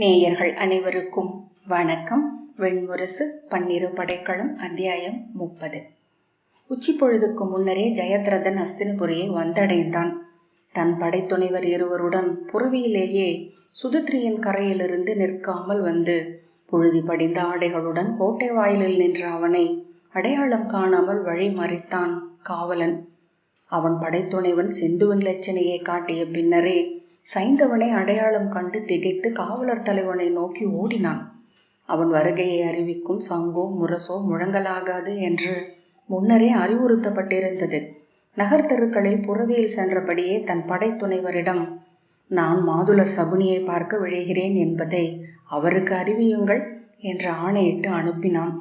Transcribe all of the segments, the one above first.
நேயர்கள் அனைவருக்கும் வணக்கம். வெண்முரசு பன்னிரு படைக்களம் அத்தியாயம் முப்பது. உச்சி பொழுதுக்கு முன்னரே ஜெயத்ரதன் அஸ்தினபுரியை வந்தடைந்தான். தன் படைத்துணைவர் இருவருடன் புறவியிலேயே சுதத்ரியின் கரையிலிருந்து நிற்காமல் வந்து புழுதி படிந்த ஆடைகளுடன் கோட்டை வாயிலில் நின்ற அவனை அடையாளம் காணாமல் வழி மறித்தான் காவலன். அவன் படைத்துணைவன் சிந்துவின் லட்சணையை காட்டிய பின்னரே சைந்தவனை அடையாளம் கண்டு திகைத்து காவலர் தலைவனை நோக்கி ஓடினான். அவன் வருகையை அறிவிக்கும் சங்கோ முரசோ முழங்கலாகாது என்று முன்னரே அறிவுறுத்தப்பட்டிருந்தது. நகர் தெருக்களில் புறவியில் சென்றபடியே தன் படைத்துணைவரிடம் நான் மாதுளர் சகுனியை பார்க்க விழைகிறேன் என்பதை அவருக்கு அறிவியுங்கள் என்று ஆணையிட்டு அனுப்பினான்.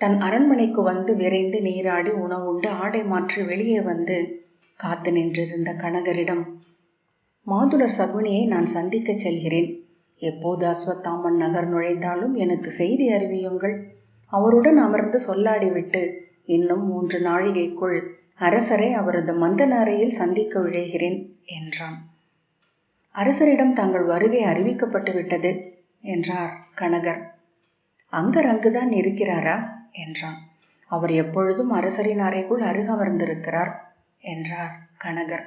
தன் அரண்மனைக்கு வந்து விரைந்து நீராடி உணவுண்டு ஆடை மாற்றி வெளியே வந்து காத்து நின்றிருந்த கனகரிடம் மாதுளர் சகுனியை நான் சந்திக்கச் செல்கிறேன். எப்போது அஸ்வத்தாமன் நகர் நுழைந்தாலும் எனக்கு செய்தி அறிவியுங்கள். அவருடன் அமர்ந்து சொல்லாடிவிட்டு இன்னும் மூன்று நாழிகைக்குள் அரசரை அவரது மந்தன அறையில் சந்திக்க விழைகிறேன் என்றான். அரசரிடம் தங்கள் வருகை அறிவிக்கப்பட்டு விட்டது என்றார் கனகர். அங்கர் அங்குதான் இருக்கிறாரா என்றான். அவர் எப்பொழுதும் அரசரின் அறைக்குள் அருகமர்ந்திருக்கிறார் என்றார் கனகர்.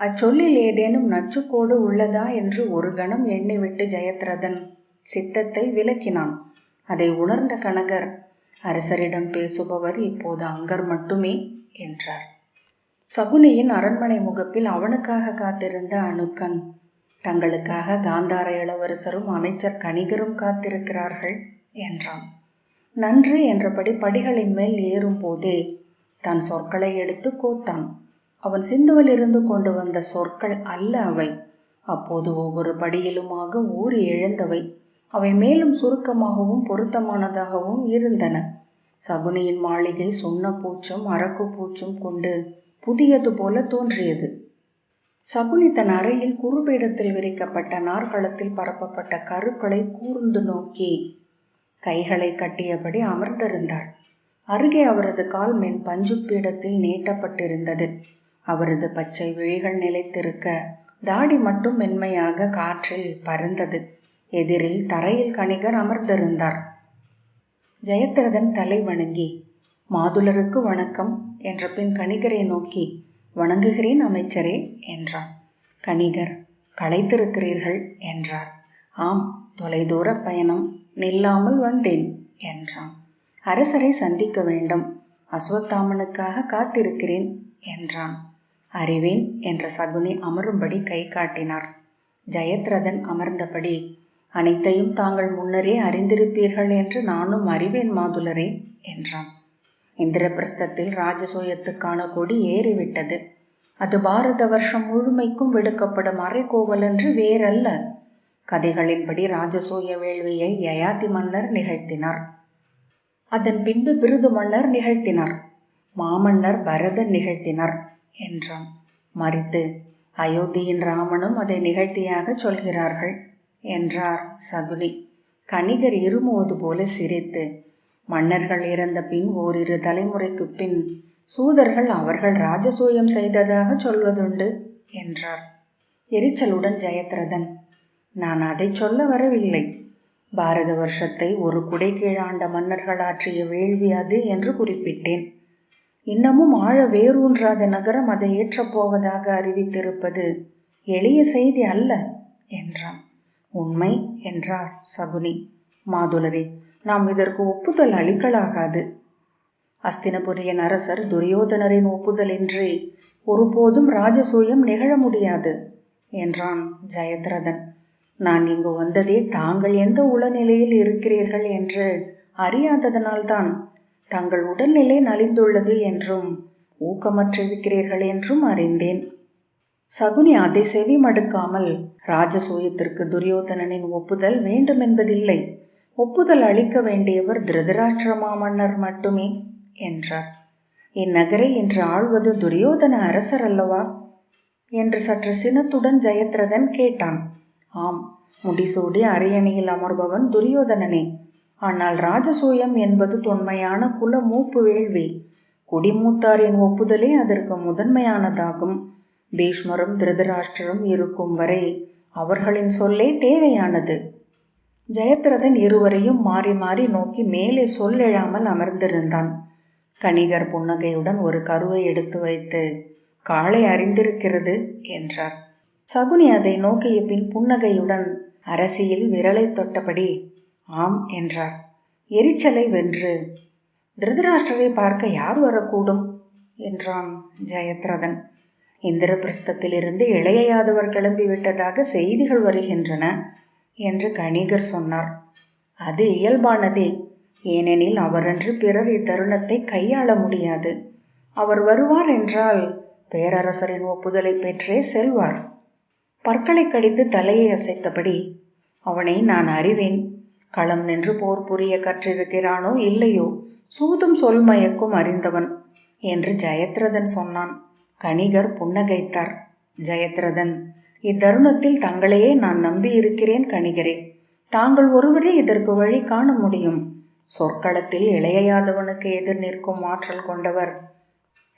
அச்சொல்லில் ஏதேனும் நச்சுக்கோடு உள்ளதா என்று ஒரு கணம் எண்ணிவிட்டு ஜெயத்ரதன் சித்தத்தை விலக்கினான் அதை உணர்ந்த கனகர் அரசரிடம் பேசுபவர் இப்போது அங்கர் மட்டுமே என்றார். சகுனியின் அரண்மனை முகப்பில் அவனுக்காக காத்திருந்த அணுக்கன் தங்களுக்காக காந்தார இளவரசரும் அமைச்சர் கணிகரும் காத்திருக்கிறார்கள் என்றான். நன்று என்றபடி படிகளின் மேல் ஏறும் போதே தன் சொற்களை எடுத்து கோத்தான். அவன் சிந்துவில் இருந்து கொண்டு வந்த சொற்கள் அல்ல அவை. அப்போது ஒவ்வொரு படியிலுமாக ஊறி எழுந்தவை. அவை மேலும் சுருக்கமாகவும் பொருத்தமானதாகவும் இருந்தன. சகுனியின் மாளிகை சொன்ன பூச்சும் அரக்கு பூச்சும் கொண்டு புதியது போல தோன்றியது. சகுனி தன் அறையில் குறுபீடத்தில் விரிக்கப்பட்ட நாற்களத்தில் பரப்பப்பட்ட கருக்களை கூர்ந்து நோக்கி கைகளை கட்டியபடி அமர்ந்திருந்தார். அருகே அவரது கால் மென் பஞ்சு பீடத்தில் நீட்டப்பட்டிருந்தது. அவரது பச்சை விழிகள் நிலைத்திருக்க தாடி மட்டும் மென்மையாக காற்றில் பறந்தது. எதிரில் தரையில் கணிகர் அமர்ந்திருந்தார். ஜெயத்ரதன் தலை வணங்கி மாதுளருக்கு வணக்கம் என்ற பின் கணிகரை நோக்கி வணங்குகிறேன் அமைச்சரே என்றான். கணிகர் களைத்திருக்கிறீர்கள் என்றார். ஆம் தொலைதூர பயணம் நில்லாமல் வந்தேன் என்றான். அரசரை சந்திக்க வேண்டும் அஸ்வத்தாமனுக்காக காத்திருக்கிறேன் என்றான். அறிவேன் என்ற சகுனி அமரும்படி கை காட்டினார். ஜெயத்ரதன் அமர்ந்தபடி அனைத்தையும் தாங்கள் முன்னரே அறிந்திருப்பீர்கள் என்று நானும் அறிவேன் மாதுளரே என்றான். இந்திரபிரஸ்தத்தில் ராஜசூயத்துக்கான கொடி ஏறிவிட்டது. அது பாரத வருஷம் முழுமைக்கும் விடுக்கப்படும் அரைக்கோவல் என்று வேறல்ல கதைகளின்படி ராஜசூய வேள்வியை யயாதி மன்னர் நிகழ்த்தினார். அதன் பின்பு பிருது மன்னர் நிகழ்த்தினார். மாமன்னர் பரதன் நிகழ்த்தினார். என்றான். மறித்து அயோத்தியின் ராமனும் அதை நிகழ்த்தியாக சொல்கிறார்கள் என்றார் சகுனி. கணிகர் இருமுவது போல சிரித்து மன்னர்கள் இறந்த பின் ஓரிரு தலைமுறைக்கு பின் சூதர்கள் அவர்கள் ராஜசூயம் செய்ததாக சொல்வதுண்டு என்றார். எரிச்சலுடன் ஜெயத்ரதன் நான் அதை சொல்ல வரவில்லை. பாரத வருஷத்தை ஒரு குடை கீழாண்ட மன்னர்கள் ஆற்றிய வேள்வி அது என்று குறிப்பிட்டேன். இன்னமும் ஆழ வேரூன்றாத நகரம் அதை ஏற்றப்போவதாக அறிவித்திருப்பது எளிய செய்தி அல்ல என்றான். உண்மை என்றார் சகுனி. மாதுளரே நாம் இதற்கு ஒப்புதல் அளிக்கலாகாது. அஸ்தினபுரியின் அரசர் துரியோதனரின் ஒப்புதலின்றி ஒருபோதும் ராஜசூயம் நிகழ முடியாது என்றான் ஜெயத்ரதன். நான் இங்கு வந்ததே தாங்கள் எந்த உளநிலையில் இருக்கிறீர்கள் என்று அறியாததனால்தான் தங்கள் உடல்நிலை நலிந்துள்ளது என்றும் ஊக்கமற்றிருக்கிறீர்கள் என்றும் அறிந்தேன். சகுனி அதை செவி மடுக்காமல் ராஜசூயத்திற்கு துரியோதனனின் ஒப்புதல் வேண்டுமென்பதில்லை. ஒப்புதல் அளிக்க வேண்டியவர் திருதராஷ்டிரமா மன்னர் மட்டுமே என்றார். இந்நகரை இன்று ஆள்வது துரியோதன அரசர் அல்லவா? என்று சற்று சினத்துடன் ஜெயத்ரதன் கேட்டான். ஆம் முடிசூடி அரியணையில் அமர்பவன் துரியோதனனே. ஆனால் ராஜசூயம் என்பது தொன்மையான குல மூப்பு வேள்வி. குடிமூத்தாரின் ஒப்புதலே அதற்கு முதன்மையானதாகும். பீஷ்மரும் திருதராஷ்டிரம் இருக்கும் வரை அவர்களின் சொல்லே தேவையானது. ஜெயத்ரதன் இருவரையும் மாறி மாறி நோக்கி மேலே சொல்லெழாமல் அமர்ந்திருந்தான். கணிகர் புன்னகையுடன் ஒரு கருவை எடுத்து வைத்து காளை அறிந்திருக்கிறது என்றார். சகுனி அதை நோக்கிய பின் புன்னகையுடன் அரசியில் விரலை தொட்டபடி ஆம் என்றார். எரிச்சலை வென்று திருதராஷ்டிரரை பார்க்க யார் வரக்கூடும்? என்றான் ஜெயத்ரதன். இந்திரபிரஸ்தத்திலிருந்து இளையாதவர் கிளம்பிவிட்டதாக செய்திகள் வருகின்றன என்று கணிகர் சொன்னார். அது இயல்பானதே. ஏனெனில் அவரன்று பிறர் இத்தருணத்தை கையாள முடியாது. அவர் வருவார் என்றால் பேரரசரின் ஒப்புதலை பெற்றே செல்வார். பற்களை கடித்து தலையை அசைத்தபடி அவனை நான் அறிவேன். களம் நின்று போர் புரிய கற்றிருக்கிறானோ இல்லையோ? சூதும் சொல் மயக்கும் அறிந்தவன் என்று ஜெயத்ரதன் சொன்னான். கணிகர் புன்னகைத்தார். ஜெயத்ரதன் இத்தருணத்தில் தங்களையே நான் நம்பியிருக்கிறேன் கணிகரே. தாங்கள் ஒருவரே இதற்கு வழி காண முடியும். சொற்களத்தில் இளையாதவனுக்கு எதிர் நிற்கும் ஆற்றல் கொண்டவர்.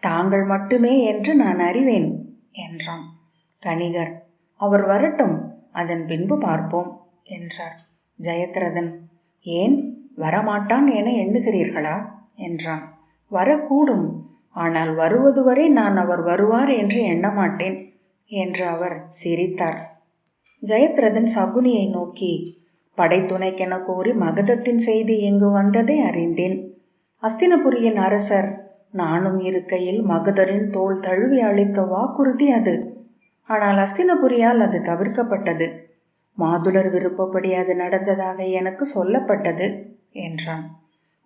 தாங்கள் மட்டுமே என்று நான் அறிவேன் என்றான். கணிகர் அவர் வரட்டும் அதன் பின்பு பார்ப்போம் என்றார். ஜெயத்ரதன். ஏன் வரமாட்டான் என எண்ணுகிறீர்களா? என்றான். வரக்கூடும். ஆனால் வருவது வரை நான் அவர் வருவார் என்று எண்ணமாட்டேன் என்று அவர் சிரித்தார். ஜெயத்ரதன் சகுனியை நோக்கி படைத்துணைக்கென கோரி மகதத்தின் செய்தி இங்கு வந்ததை அறிந்தேன். அஸ்தினபுரியின் அரசர் நானும் இருக்கையில் மகதரின் தோல் தழுவி அளித்த வாக்குறுதி அது. ஆனால் அஸ்தினபுரியால் அது தவிர்க்கப்பட்டது. மாதுளர் விருப்பப்படி அது நடந்ததாக எனக்கு சொல்லப்பட்டது என்றான்.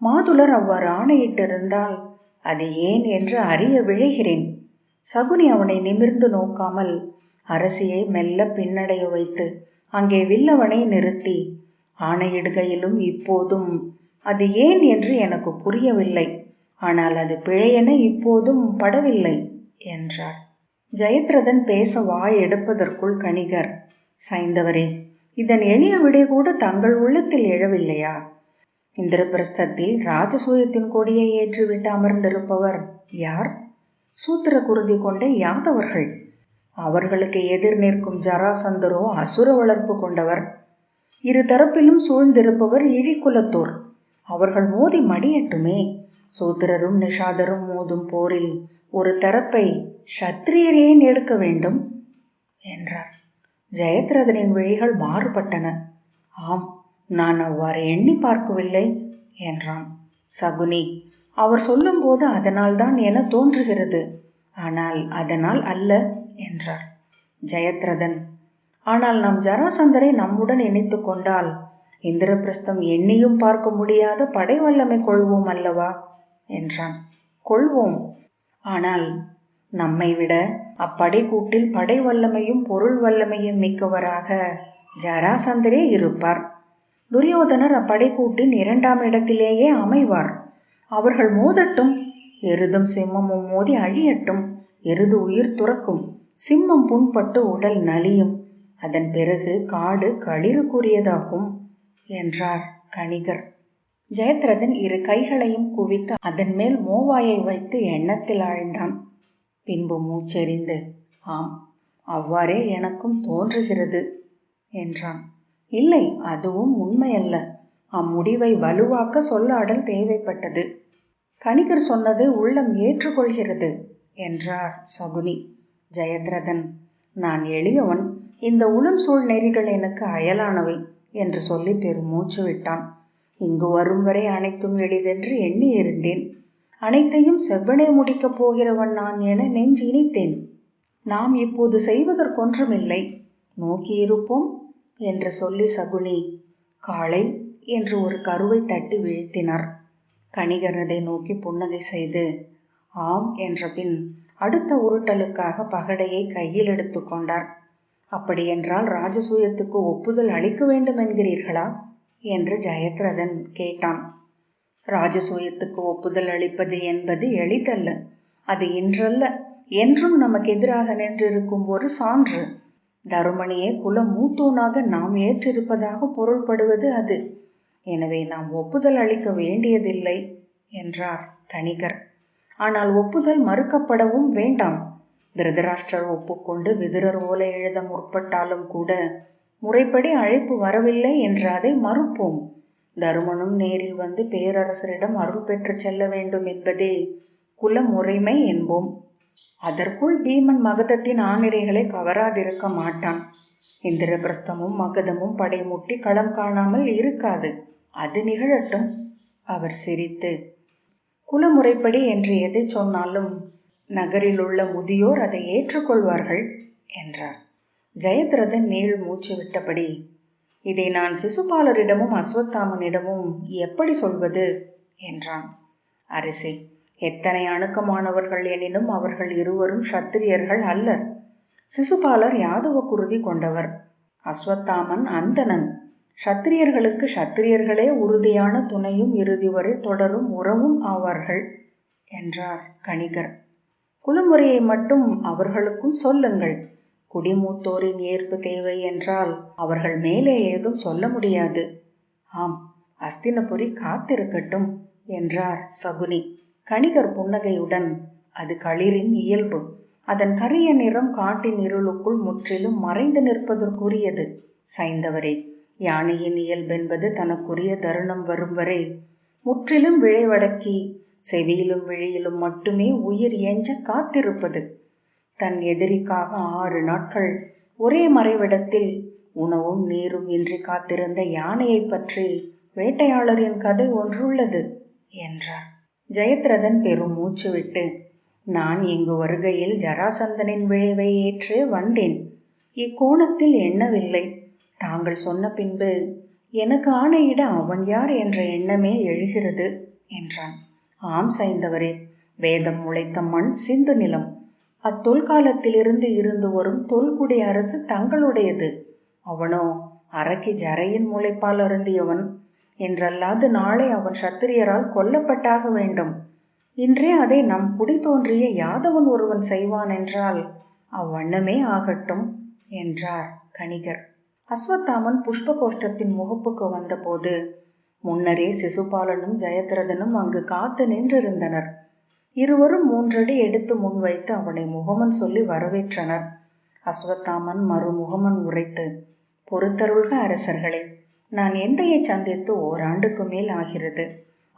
மாதுளர் அவ்வாறு ஆணையிட்டிருந்தால் அது ஏன் என்று அறிய விழைகிறேன். சகுனி அவனை நிமிர்ந்து நோக்காமல் அரசியை மெல்ல பின்னடைய வைத்து அங்கே வில்லவனை நிறுத்தி ஆணையிடுகையிலும் இப்போதும் அது ஏன் என்று எனக்கு புரியவில்லை. ஆனால் அது பிழையென இப்போதும் படவில்லை என்றார் ஜெயத்ரதன் பேச வாய் எடுப்பதற்குள் கணிகர் சைந்தவரே இதன் எளிய விடை கூட தங்கள் உள்ளத்தில் எழவில்லையா? இந்திரபிரஸ்தத்தில் ராஜசூயத்தின் கொடியை ஏற்றிவிட்டு அமர்ந்திருப்பவர் யார்? சூத்திர குருதி கொண்ட யாதவர்கள். அவர்களுக்கு எதிர் நிற்கும் ஜராசந்தரோ அசுர வளர்ப்பு கொண்டவர். இரு தரப்பிலும் சூழ்ந்திருப்பவர் இழிக்குலத்தோர் அவர்கள் மோதி மடியட்டுமே. சூத்திரரும் நிஷாதரும் மோதும் போரில் ஒரு தரப்பை சத்திரியர் ஏன் எடுக்க வேண்டும் என்றார். ஜெயத்ரதனின் விழிகள் மாறுபட்டன. ஆம் நான் அவ்வாறு எண்ணி பார்க்கவில்லை என்றான். சகுனி அவர் சொல்லும்போது அதனால்தான் என தோன்றுகிறது. ஆனால் அதனால் அல்ல என்றார் ஜெயத்ரதன் ஆனால் நாம் ஜராசந்தரை நம்முடன் இணைத்து கொண்டால் இந்திரபிரஸ்தம் எண்ணியும் பார்க்க முடியாத படை வல்லமை கொள்வோம் அல்லவா? என்றான். கொள்வோம். ஆனால் நம்மை விட அப்படை கூட்டில் படை வல்லமையும் பொருள் வல்லமையும் மிக்கவராக ஜராசந்தரே இருப்பார். துரியோதனர் அப்படை கூட்டின் இரண்டாம் இடத்திலேயே அமைவார். அவர்கள் மோதட்டும் எருதும் சிம்மமும் மோதி அழியட்டும் எருது உயிர் துறக்கும் சிம்மம் புண்பட்டு உடல் நலியும் அதன் பிறகு காடு களிறுக்குரியதாகும் என்றார் கணிகர். ஜெயத்ரதன் இரு கைகளையும் குவித்து அதன் மேல் மோவாயை வைத்து எண்ணத்தில் ஆழ்ந்தான். பின்பு மூச்செறிந்து ஆம் அவ்வாறே எனக்கும் தோன்றுகிறது என்றான். இல்லை அதுவும் உண்மையல்ல. அம்முடிவை வலுவாக்க சொல்லாடல் தேவைப்பட்டது. கணிகர் சொன்னது உள்ளம் ஏற்றுக்கொள்கிறது என்றார் சகுனி. ஜெயத்ரதன் நான் எளியவன். இந்த உளும் சூழ் நெறிகள் எனக்கு அயலானவை என்று சொல்லி பெரும் மூச்சு விட்டான். இங்கு வரும் வரை அனைத்தும் எளிதென்று எண்ணி இருந்தேன். அனைத்தையும் செவ்வனே முடிக்கப் போகிறவன் நான் என நெஞ்சினித்தேன். நாம் இப்போது செய்வதற்கொன்றுமில்லை. நோக்கியிருப்போம் என்று சொல்லி சகுனி காளை என்று ஒரு கருவை தட்டி வீழ்த்தினார். கணிகரதை நோக்கி புன்னகை செய்து ஆம் என்ற பின் அடுத்த உருட்டலுக்காக பகடையை கையில் எடுத்துக்கொண்டார் அப்படியென்றால் ராஜசூயத்துக்கு ஒப்புதல் அளிக்க வேண்டும் என்கிறீர்களா என்று ஜெயத்ரதன் கேட்டான். ராஜசூயத்துக்கு ஒப்புதல் அளிப்பது என்பது எளிதல்ல. அது இன்றல்ல. என்றும் நமக்கு எதிராக நின்றிருக்கும் ஒரு சான்று. தருமணியே குல மூத்தோனாக நாம் ஏற்றிருப்பதாக பொருள்படுவது அது. எனவே நாம் ஒப்புதல் அளிக்க வேண்டியதில்லை என்றார் கணிகர் ஆனால் ஒப்புதல் மறுக்கப்படவும் வேண்டாம். திருதராஷ்டிரர் ஒப்புக்கொண்டு விதுரர் ஓலை எழுத முற்பட்டாலும் கூட முறைப்படி அழைப்பு வரவில்லை என்று அதை மறுப்போம். தருமனும் நேரில் வந்து பேரரசரிடம் அருள் பெற்று செல்ல வேண்டும் என்பதே குல முறைமை என்போம். அதற்குள் பீமன் மகதத்தின் ஆணிரைகளை கவராதிருக்க மாட்டான். இந்திரபிரஸ்தமும் மகதமும் படைமுட்டி களம் காணாமல் இருக்காது. அது நிகழட்டும். அவர் சிரித்து குலமுறைப்படி என்று எதை சொன்னாலும் நகரில் உள்ள முதியோர் அதை ஏற்றுக்கொள்வார்கள் என்றார். ஜெயத்ரதன் நீள் மூச்சு விட்டபடி இதை நான் சிசுபாலரிடமும் அஸ்வத்தாமனிடமும் எப்படி சொல்வது? என்றான். அரசே எத்தனை அணுக்கமானவர்கள் எனினும் அவர்கள் இருவரும் சத்திரியர்கள் அல்லர். சிசுபாலர் யாதவ குருதி கொண்டவர். அஸ்வத்தாமன் அந்தணன். சத்திரியர்களுக்கு சத்திரியர்களே உறுதியான துணையும் இறுதி வரை தொடரும் உறவும் ஆவார்கள் என்றார் கணிகர். குலமுறையை மட்டும் அவர்களுக்கும் சொல்லுங்கள். குடிமூத்தோரின் ஏற்பு தேவை என்றால் அவர்கள் மேலே ஏதும் சொல்ல முடியாது. ஆம் அஸ்தினபுரி காத்திருக்கட்டும் என்றார் சகுனி. கணிகர் புன்னகையுடன் அது களிரின் இயல்பு. அதன் கரிய நிறம் காட்டின் இருளுக்குள் முற்றிலும் மறைந்து நிற்பதற்குரியது. சைந்தவரே யானையின் இயல்பென்பது தனக்குரிய தருணம் வரும் வரை முற்றிலும் விழைவடக்கி செவியிலும் விழியிலும் மட்டுமே உயிர் எஞ்ச காத்திருப்பது. தன் எதிரிக்காக ஆறு நாட்கள் ஒரே மறைவிடத்தில் உணவும் நீரும் இன்றி காத்திருந்த யானையை பற்றி வேட்டையாளரின் கதை ஒன்றுள்ளது என்றார். ஜெயத்ரதன் பெரும் மூச்சு விட்டு நான் இங்கு வருகையில் ஜராசந்தனின் விளைவை ஏற்று வந்தேன். இக்கோணத்தில் எண்ணவில்லை. தாங்கள் சொன்ன பின்பு எனக்கு ஆணையிட அவன் யார் என்ற எண்ணமே எழுகிறது என்றான். ஆம் சைந்தவரே. வேதம் முளைத்த மண் சிந்து நிலம். அத்தொல்காலத்திலிருந்து இருந்து வரும் தொல்குடி அரசு தங்களுடையது. அவனோ அரக்கி ஜரையின் முளைப்பால் அருந்தியவன். என்றல்லாது நாளை அவன் சத்திரியரால் கொல்லப்பட்டாக வேண்டும். இன்றே அதை நம் குடி தோன்றிய யாதவன் ஒருவன் செய்வான் என்றால் அவ்வண்ணமே ஆகட்டும் என்றார் கணிகர். அஸ்வத்தாமன் புஷ்பகோஷ்டத்தின் முகப்புக்கு வந்தபோது முன்னரே சிசுபாலனும் ஜெயத்ரதனும் அங்கு காத்து நின்றிருந்தனர். இருவரும் மூன்றடி எடுத்து முன்வைத்து அவனை முகமன் சொல்லி வரவேற்றனர். அஸ்வத்தாமன் மறுமுகமன் உரைத்து பொறுத்தருள்க அரசர்களே நான் எந்தையை சந்தித்து ஓராண்டுக்கு மேல் ஆகிறது.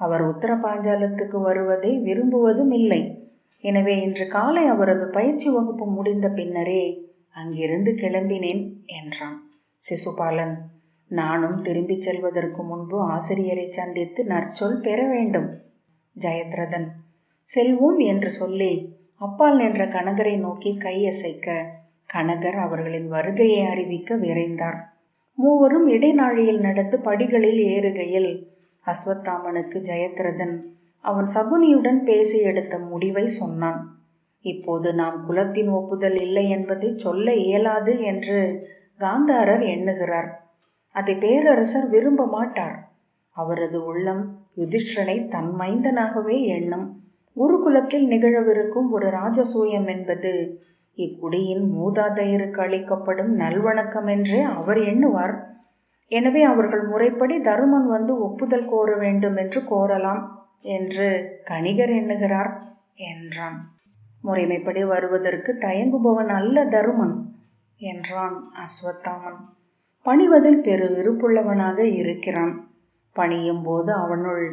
அவர் உத்தர பாஞ்சாலத்துக்கு வருவதை விரும்புவதும் இல்லை. எனவே இன்று காலை அவரது பயிற்சி வகுப்பு முடிந்த பின்னரே அங்கிருந்து கிளம்பினேன் என்றான். சிசுபாலன் நானும் திரும்பிச் செல்வதற்கு முன்பு ஆசிரியரை சந்தித்து நற்சொல் பெற வேண்டும். ஜெயத்ரதன் செல்வோம் என்று சொல்லி. அப்பால் நின்ற கனகரை நோக்கி கையசைக்க கனகர் அவர்களின் வருகையை அறிவிக்க விரைந்தார். மூவரும் இடைநாழியில் நடந்து படிகளில் ஏறுகையில் அஸ்வத்தாமனுக்கு ஜெயத்ரதன் அவன் சகுனியுடன் பேசி எடுத்த முடிவை சொன்னான். இப்போது நாம் குலத்தின் ஒப்புதல் இல்லை என்பதை சொல்ல இயலாது என்று காந்தாரர் எண்ணுகிறார். அதை பேரரசர் விரும்ப மாட்டார். அவரது உள்ளம் யுதிஷ்டனை தன் மைந்தனாகவே எண்ணும். குருகுலத்தில் நிகழவிருக்கும் ஒரு ராஜசூயம் என்பது இக்குடியின் மூதாதையருக்கு அளிக்கப்படும் நல்வணக்கம் என்றே அவர் எண்ணுவார். எனவே அவர்கள் முறைப்படி தருமன் வந்து ஒப்புதல் கோர வேண்டும் என்று கோரலாம் என்று கணிகர் எண்ணுகிறார் என்றான். முறைமைப்படி வருவதற்கு தயங்குபவன் அல்ல தருமன் என்றான் அஸ்வத்தாமன். பணிவதில் பெரு விருப்புள்ளவனாக இருக்கிறான். பணியும் போது அவனுள்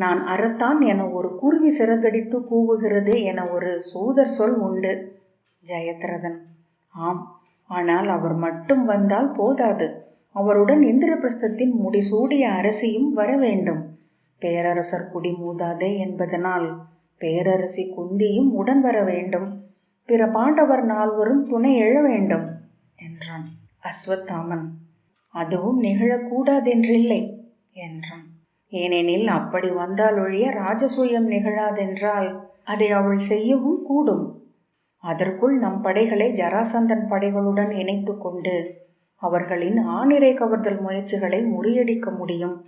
நான் அறத்தான் என ஒரு குருவி சிறகடித்து கூவுகிறது என ஒரு சூதர் சொல் உண்டு. ஜெயத்ரதன். ஆம் ஆனால் அவர் மட்டும் வந்தால் போதாது. அவருடன் இந்திரபிரஸ்தத்தின் முடிசூடிய அரசியும் வர வேண்டும். பேரரசர் குடி மூதாதே என்பதனால் பேரரசி குந்தியும் உடன் வர வேண்டும். பிற பாண்டவர் நால்வரும் துணை எழ வேண்டும் என்றான் அஸ்வத்தாமன். அதுவும் நிகழக்கூடாதென்றில்லை என்றான். ஏனெனில் அப்படி வந்தால் ஒழிய ராஜசூயம் நிகழாதென்றால் அதை அவள் செய்யவும் கூடும். அதற்குள் நம் படைகளை ஜராசந்தன் படைகளுடன் இணைத்து கொண்டு அவர்களின் ஆணிரை கவர்தல் முயற்சிகளை முறியடிக்க முடியும்.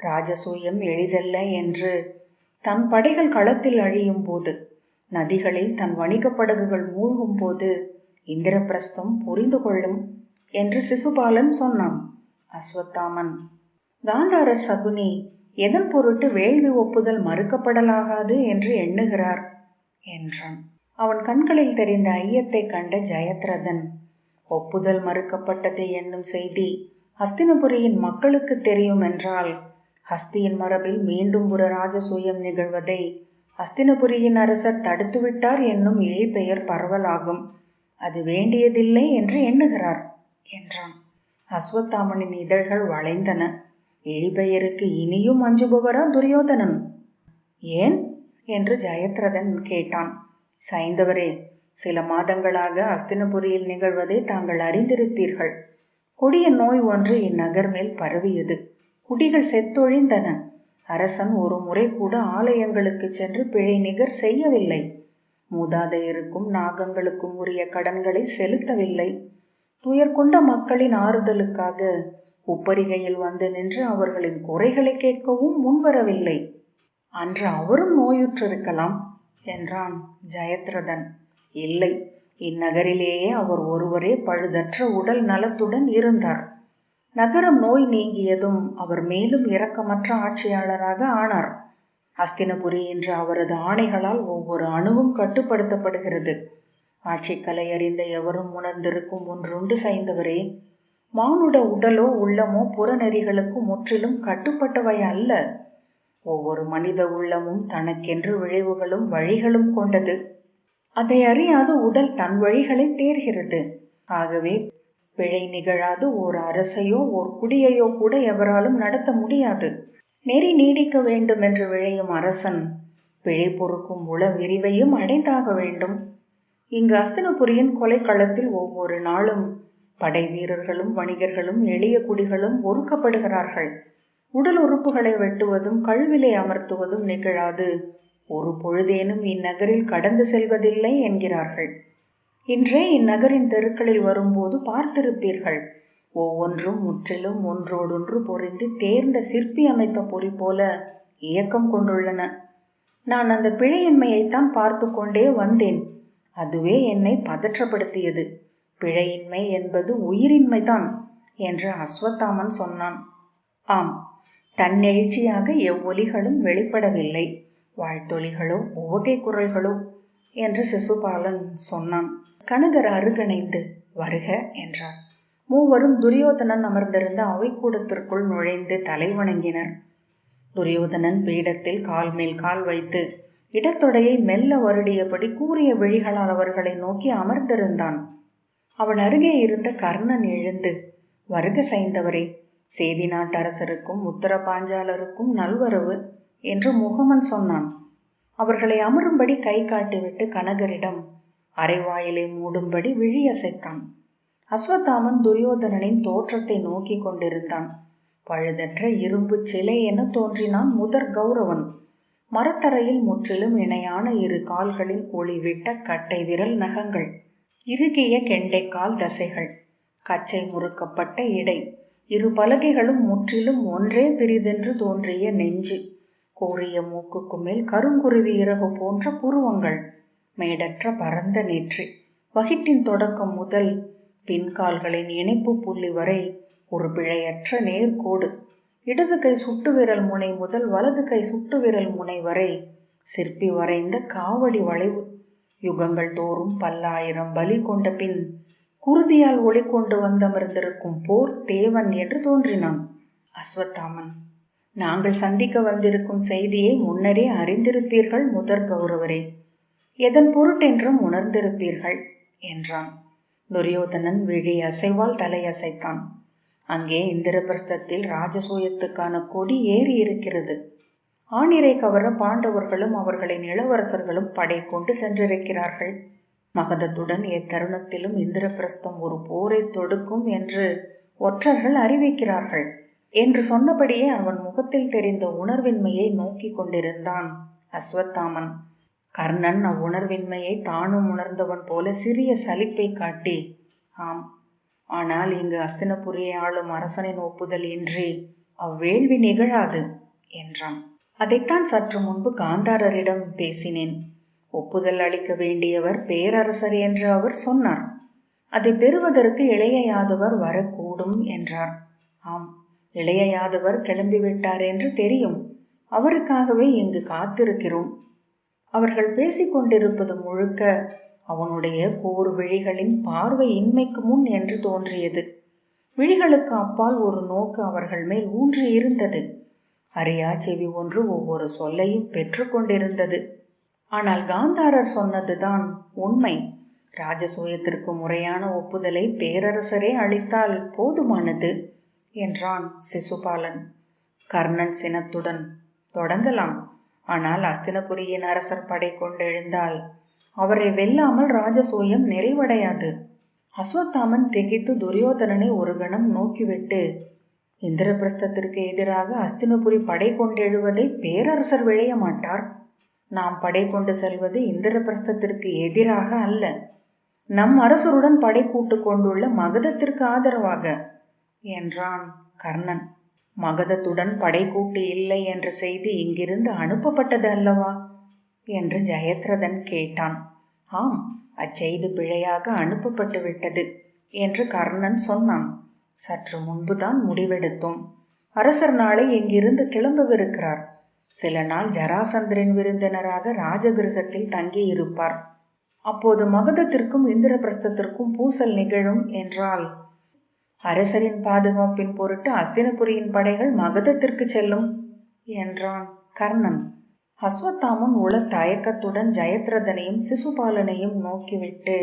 ராஜசூயம் எளிதல்ல என்று தன் படைகள் களத்தில் அழியும் போது நதிகளில் தன் வணிகப் படகுகள் மூழ்கும் போது இந்திரபிரஸ்தம் புரிந்து கொள்ளும் என்று சிசுபாலன் சொன்னான். அஸ்வத்தாமன் காந்தாரர் சகுனி எதன் பொருட்டு வேள்வி ஒப்புதல் மறுக்கப்படலாகாது என்று எண்ணுகிறார்? என்றான். அவன் கண்களில் தெரிந்த ஐயத்தை கண்ட ஜெயத்ரதன் ஒப்புதல் மறுக்கப்பட்டது என்னும் செய்தி ஹஸ்தினபுரியின் மக்களுக்கு தெரியும் என்றால் ஹஸ்தியின் மரபில் மீண்டும் ஒரு ராஜசூயம் நிகழ்வதை ஹஸ்தினபுரியின் அரசர் தடுத்துவிட்டார் என்னும் இழிபெயர் பரவலாகும். அது வேண்டியதில்லை என்று எண்ணுகிறார் என்றான். அஸ்வத்தாமனின் இதழ்கள் வளைந்தன. இழிபெயருக்கு இனியும் அஞ்சுபவரா துரியோதனன்? ஏன்? என்று ஜெயத்ரதன் கேட்டான். சைந்தவரே சில மாதங்களாக அஸ்தினபுரியில் நிகழ்வதை தாங்கள் அறிந்திருப்பீர்கள். கொடிய நோய் ஒன்று இந்நகர் மேல் பரவியது. குடிகள் செத்தொழிந்தன. அரசன் ஒரு முறை கூட ஆலயங்களுக்கு சென்று பிழை நிகர் செய்யவில்லை. மூதாதையருக்கும் நாகங்களுக்கும் உரிய கடன்களை செலுத்தவில்லை. துயர் கொண்ட மக்களின் ஆறுதலுக்காக உப்பரிகையில் வந்து நின்று அவர்களின் குறைகளை கேட்கவும் முன்வரவில்லை அன்று அவரும் நோயுற்றிருக்கலாம் என்றான் ஜெயத்ரதன். இல்லை இந்நகரிலேயே அவர் ஒருவரே பழுதற்ற உடல் நலத்துடன் இருந்தார். நகரம் நோய் நீங்கியதும் அவர் மேலும் இரக்கமற்ற ஆட்சியாளராக ஆனார். அஸ்தினபுரி என்று அவரது ஆணைகளால் ஒவ்வொரு அணுவும் கட்டுப்படுத்தப்படுகிறது. ஆட்சிக்கலை அறிந்த எவரும் உணர்ந்திருக்கும் ஒன்றுண்டு சாய்ந்தவரே மானுட உடலோ உள்ளமோ புறநெறிகளுக்கு முற்றிலும் கட்டுப்பட்டவை அல்ல. ஒவ்வொரு மனித உள்ளமும் தனக்கென்று விளைவுகளும் வழிகளும் கொண்டது. அதை அறியாது உடல் தன் வழிகளை தேர்கிறது. ஆகவே பிழை நிகழாது ஓர் அரசையோ ஓர் குடியையோ கூட எவராலும் நடத்த முடியாது. நெறி நீடிக்க வேண்டும் என்று விழையும் அரசன் பிழை பொறுக்கும் உள விரிவையும் அடைந்தாக வேண்டும். இங்கு அஸ்தினபுரியின் கொலைக்களத்தில் ஒவ்வொரு நாளும் படை வீரர்களும் வணிகர்களும் எளிய குடிகளும் ஒருக்கப்படுகிறார்கள் உடல் உறுப்புகளை வெட்டுவதும் கழுவிலை அமர்த்துவதும் நிகழாது. ஒரு பொழுதேனும் இந்நகரில் கடந்து செல்வதில்லை என்கிறார்கள். இன்றே இந்நகரின் தெருக்களில் வரும்போது பார்த்திருப்பீர்கள். ஒவ்வொன்றும் முற்றிலும் ஒன்றோடொன்று பொறிந்து தேர்ந்த சிற்பி அமைத்த பொறி போல இயக்கம் கொண்டுள்ளன. நான் அந்த பிழையின்மையைத்தான் பார்த்து கொண்டே வந்தேன். அதுவே என்னை பதற்றப்படுத்தியது. பிழையின்மை என்பது உயிரின்மைதான் என்று அஸ்வத்தாமன் சொன்னான். ஆம் தன்னெழுச்சியாக எவ்வொலிகளும் வெளிப்படவில்லை. வாழ்த்தொலிகளோ உவகை குரல்களோ என்று சிசுபாலன் சொன்னான். கனகர் அருகணைந்து வருக என்றார். மூவரும் துரியோதனன் அமர்ந்திருந்த அவைக்கூடத்திற்குள் நுழைந்து தலை வணங்கினர். துரியோதனன் பீடத்தில் கால் மேல் கால் வைத்து இடத்தொடையை மெல்ல வருடியபடி கூறிய விழிகளால் அவர்களை நோக்கி அமர்ந்திருந்தான். அவன் அருகே இருந்த கர்ணன் எழுந்து வருக சைந்தவரே சேதி நாட்டரசருக்கும் உத்தர பாஞ்சாலருக்கும் நல்வரவு என்று முகமன் சொன்னான். அவர்களை அமரும்படி கை காட்டிவிட்டு கனகரிடம் அரைவாயிலை மூடும்படி விழியசைத்தான் அஸ்வத்தாமன் துரியோதனனின் தோற்றத்தை நோக்கி கொண்டிருந்தான். பழுதற்ற இரும்பு சிலை என தோன்றினான் முதற் கௌரவன். மரத்தரையில் முற்றிலும் இணையான இரு கால்களில் ஒளிவிட்ட கட்டை விரல் நகங்கள். இறுகிய கெண்டைக்கால் தசைகள். கச்சை முறுக்கப்பட்ட இடை. இரு பலகைகளும் முற்றிலும் ஒன்றே பிரிதென்று தோன்றிய நெஞ்சு. கோரிய மூக்குக்கு மேல் கருங்குருவி இறகு போன்ற புருவங்கள். மேடற்ற பரந்த நெற்றி. வகிட்டின் தொடக்கம் முதல் பின்கால்களின் இணைப்பு புள்ளி வரை ஒரு பிழையற்ற நேர்கோடு. இடது கை சுட்டு விரல் முனை முதல் வலது கை சுட்டு விரல் முனை வரை சிற்பி வரைந்த காவடி வளைவு. யுகங்கள் தோறும் பல்லாயிரம் பலி கொண்ட பின் குருதியால் ஒளி கொண்டு வந்தமர்ந்திருக்கும் போர் தேவன் என்று தோன்றினான். அஸ்வத்தாமன் நாங்கள் சந்திக்க வந்திருக்கும் செய்தியை முன்னரே அறிந்திருப்பீர்கள் முதற் கௌரவரே. எதன் பொருட்டென்றும் உணர்ந்திருப்பீர்கள் என்றான். துரியோதனன் விழி அசைவால் தலையசைத்தான். அங்கே இந்திரபிரஸ்தத்தில் ராஜசூயத்துக்கான கொடி ஏறி இருக்கிறது ஆணிரை கவர பாண்டவர்களும் அவர்களின் இளவரசர்களும் படை கொண்டு சென்றிருக்கிறார்கள். மகதத்துடன் எத்தருணத்திலும் இந்திரபிரஸ்தம் ஒரு போரை தொடுக்கும் என்று ஒற்றர்கள் அறிவிக்கிறார்கள். என்று சொன்னபடியே அவன் முகத்தில் தெரிந்த உணர்வின்மையை நோக்கி கொண்டிருந்தான் அஸ்வத்தாமன். கர்ணன் அவ்வுணர்வின்மையை தானும் உணர்ந்தவன் போல சிறிய சலிப்பை காட்டி ஆம் ஆனால் இங்கு அஸ்தினபுரியை ஆளும் அரசனின் ஒப்புதல் இன்றி அவ்வேள்வி நிகழாது என்றான். அதைத்தான் சற்று முன்பு காந்தாரரிடம் பேசினேன். ஒப்புதல் அளிக்க வேண்டியவர் பேரரசர் என்று அவர் சொன்னார். அதை பெறுவதற்கு இளைய யாதவர் வரக்கூடும் என்றார். ஆம் இளைய யாதவர் கிளம்பிவிட்டார் என்று தெரியும். அவருக்காகவே இங்கு காத்திருக்கிறோம். அவர்கள் பேசிக்கொண்டிருப்பது முழுக்க அவனுடைய கோர் விழிகளின் பார்வை இன்மைக்கு முன் என்று தோன்றியது. விழிகளுக்கு அப்பால் ஒரு நோக்கு அவர்கள் மேல் ஊன்றி அரியா செவி ஒன்று ஒவ்வொரு சொல்லையும் பெற்றுக்கொண்டிருந்தது. ஆனால் காந்தாரர் சொன்னதுதான் உண்மை. ராஜசூயத்திற்கு முறையான ஒப்புதலை பேரரசரே அளித்தால் போதுமானது என்றான் சிசுபாலன். கர்ணன் சினத்துடன் தொடங்கலாம். ஆனால் அஸ்தினபுரியின் அரசர் படை கொண்டெழுந்தால் அவரை வெல்லாமல் ராஜசூயம் நிறைவடையாது. அஸ்வத்தாமன் திகைத்து துரியோதனனை ஒரு கணம் நோக்கிவிட்டு இந்திரபிரஸ்தத்திற்கு எதிராக அஸ்தினபுரி படை கொண்டெழுவதை பேரரசர் விழைய மாட்டார். நாம் படை கொண்டு செல்வது இந்திரபிரஸ்தத்திற்கு எதிராக அல்ல. நம் அரசருடன் படை கூட்டு கொண்டுள்ள மகதத்திற்கு ஆதரவாக என்றான் கர்ணன். மகதத்துடன் படை கூட்டு இல்லை என்ற செய்தி இங்கிருந்து அனுப்பப்பட்டது அல்லவா? என்று ஜெயத்ரதன் கேட்டான். ஆம் அச்செய்தி பிழையாக அனுப்பப்பட்டு விட்டது என்று கர்ணன் சொன்னான். சற்று முன்புதான் முடிவெடுத்தோம். அரசர் நாளை இங்கிருந்து கிளம்பவிருக்கிறார். சில நாள் ஜராசந்திரன் விருந்தினராக ராஜகிருகத்தில் தங்கியிருப்பார். அப்போது மகதத்திற்கும் இந்திரபிரஸ்தத்திற்கும் பூசல் நிகழும் என்றால் அரசரின் பாதுகாப்பின் பொருட்டு அஸ்தினபுரியின் படைகள் மகதத்திற்கு செல்லும் என்றான் கர்ணன். அஸ்வத்தாமன் உள தயக்கத்துடன் ஜெயத்ரதனையும் சிசுபாலனையும் நோக்கிவிட்டு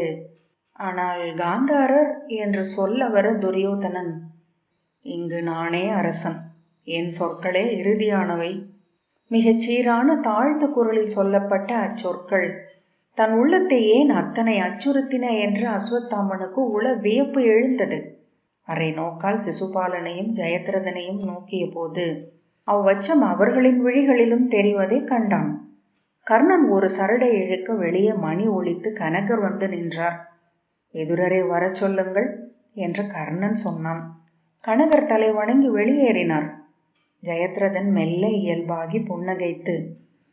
ஆனால் காந்தாரர் என்று சொல்ல வர துரியோதனன் இங்கு நானே அரசன். என் சொற்களே இறுதியானவை. மிகச் சீரான தாழ்ந்த குரலில் சொல்லப்பட்ட அச்சொற்கள் தன் உள்ளத்தை ஏன் அத்தனை அச்சுறுத்தின? என்று அஸ்வத்தாமனுக்கு உள வியப்பு எழுந்தது. அரை நோக்கால் சிசுபாலனையும் ஜெயத்ரதனையும் நோக்கிய போது அவ்வச்சம் அவர்களின் விழிகளிலும் தெரிவதை கண்டான். கர்ணன் ஒரு சரடை இழுக்க வெளியே மணி ஒழித்து கனகர் வந்து நின்றார். எதிரரை வரச் சொல்லுங்கள் என்று கர்ணன் சொன்னான். கனகர் தலை வணங்கி வெளியேறினார். ஜெயத்ரதன் மெல்ல இயல்பாகி புன்னகைத்து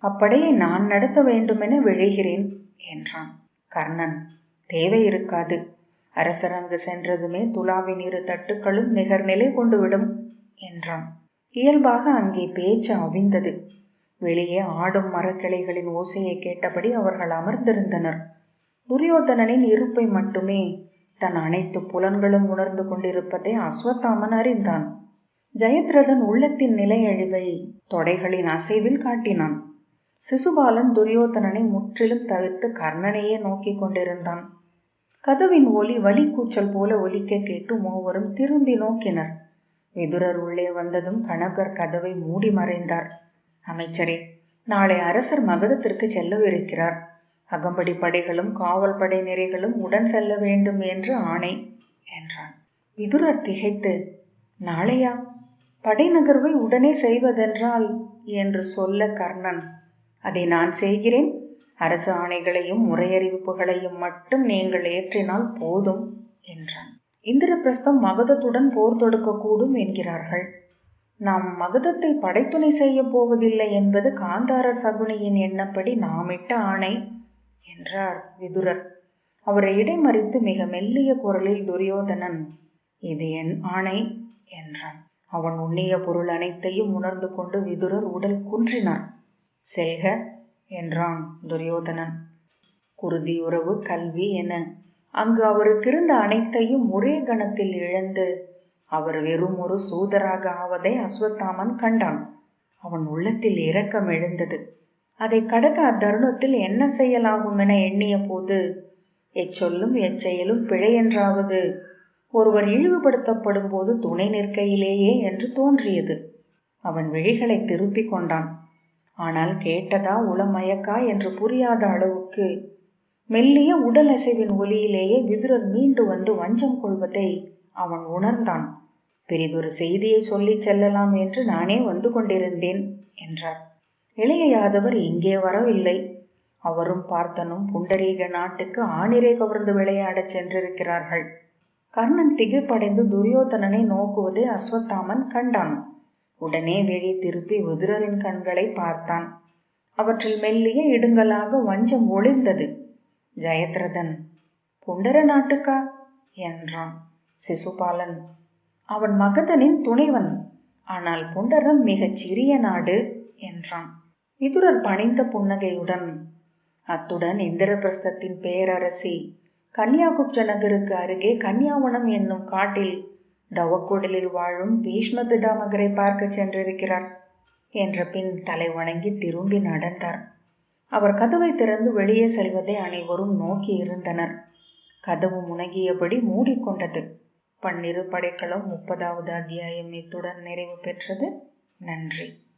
அப்படியே நான் நடத்த வேண்டுமென விழைகிறேன் என்றான். கர்ணன் தேவை இருக்காது. அரசர் அங்கு சென்றதுமே துலாவின் இரு தட்டுக்களும் நிகர்நிலை கொண்டு விடும் என்றான். இயல்பாக அங்கே பேச்சு அவிந்தது. வெளியே ஆடும் மரக்கிளைகளின் ஓசையை கேட்டபடி அவர்கள் அமர்ந்திருந்தனர். துரியோதனனின் இருப்பை மட்டுமே தன் அனைத்து புலன்களும் உணர்ந்து கொண்டிருப்பதை அஸ்வத்தாமன் அறிந்தான். ஜெயத்ரதன் உள்ளத்தின் நிலையழிவை தொடைகளின் அசைவில் காட்டினான். சிசுபாலன் துரியோதனனை முற்றிலும் தவிர்த்து கர்ணனையே நோக்கி கொண்டிருந்தான். கதவின் ஒலி வலி கூச்சல் போல ஒலிக்க கேட்டு மூவரும் திரும்பி நோக்கினர். விதுரர் உள்ளே வந்ததும் கனகர் கதவை மூடி மறைந்தார். அமைச்சரே நாளை அரசர் மகதத்திற்கு செல்லவிருக்கிறார். அகம்படி படைகளும் காவல் படை நிறைகளும் உடன் செல்ல வேண்டும் என்று ஆணை என்றான். விதுரர் திகைத்து நாளையா? படை நகர்வை உடனே செய்வதென்றால்? என்று சொல்ல கர்ணன் அதை நான் செய்கிறேன். அரசு ஆணைகளையும் முறையறிவிப்புகளையும் மட்டும் நீங்கள் ஏற்றினால் போதும் என்றான். இந்திரபிரஸ்தம் மகதத்துடன் போர் தொடுக்கக்கூடும் என்கிறார்கள். நாம் மகதத்தை படைத்துணை செய்ய போவதில்லை என்பது காந்தாரர் சகுனியின் எண்ணப்படி நாமிட்ட ஆணை என்றார் விதுரர். அவரை இடைமறித்து மிக மெல்லிய குரலில் துரியோதனன் இது என் ஆணை என்றான். அவன் உண்ணிய பொருள் அனைத்தையும் உணர்ந்து கொண்டு விதுரர் உடல் குன்றினார். செல்க என்றான் துரியோதனன். குருதி உறவு கல்வி என. அங்கு அவருக்கு இருந்த அனைத்தையும் ஒரே கணத்தில் இழந்து அவர் வெறும் ஒரு சூதராக ஆவதை அஸ்வத்தாமன் கண்டான். அவன் உள்ளத்தில் இரக்கம் எழுந்தது. அதை கடக்க அத்தருணத்தில் என்ன செய்யலாகும் என எண்ணிய போது எச்சொல்லும் எச்செயலும் பிழை என்றாவது ஒருவர் இழிவுபடுத்தப்படும் போது துணை நிற்கையிலேயே என்று தோன்றியது. அவன் விழிகளை திருப்பிக் கொண்டான். ஆனால் கேட்டதா உளமயக்கா? என்று புரியாத அளவுக்கு மெல்லிய உடல் அசைவின் ஒலியிலேயே விதுரர் மீண்டு வந்து வஞ்சம் கொள்வதை அவன் உணர்ந்தான். பெரிதொரு செய்தியை சொல்லிச் செல்லலாம் என்று நானே வந்து கொண்டிருந்தேன் என்றார். இளைய யாதவர் இங்கே வரவில்லை. அவரும் பார்த்தனும் புண்டரீக நாட்டுக்கு ஆணிரை கவர்ந்து விளையாடச் சென்றிருக்கிறார்கள். கர்ணன் திகைப்படைந்து துரியோதனனை நோக்குவதை அஸ்வத்தாமன் கண்டான். உடனே விழி திருப்பி உதிரரின் கண்களை பார்த்தான். அவற்றில் மெல்லிய இடுங்களாக வஞ்சம் ஒளிர்ந்தது. ஜெயத்ரதன் புண்டர நாட்டுக்கா? என்றான் சிசுபாலன். அவன் மகதனின் துணைவன். ஆனால் புண்டரம் மிகச் சிறிய நாடு என்றான். விதுரர் பணிந்த புன்னகையுடன் அத்துடன் இந்திரபிரஸ்தத்தின் பேரரசி கன்னியாகுப்ஜ நகருக்கு அருகே கன்னியாவனம் என்னும் காட்டில் தவக்குடலில் வாழும் பீஷ்ம பிதாமகரை பார்க்க சென்றிருக்கிறார் என்ற பின் தலை வணங்கி திரும்பி நடந்தார். அவர் கதவை திறந்து வெளியே செல்வதை அனைவரும் நோக்கி இருந்தனர். கதவு முனகியபடி மூடிக்கொண்டது. பன்னிரு படைக்களம் முப்பதாவது அத்தியாயம் இத்துடன் நிறைவு பெற்றது. நன்றி.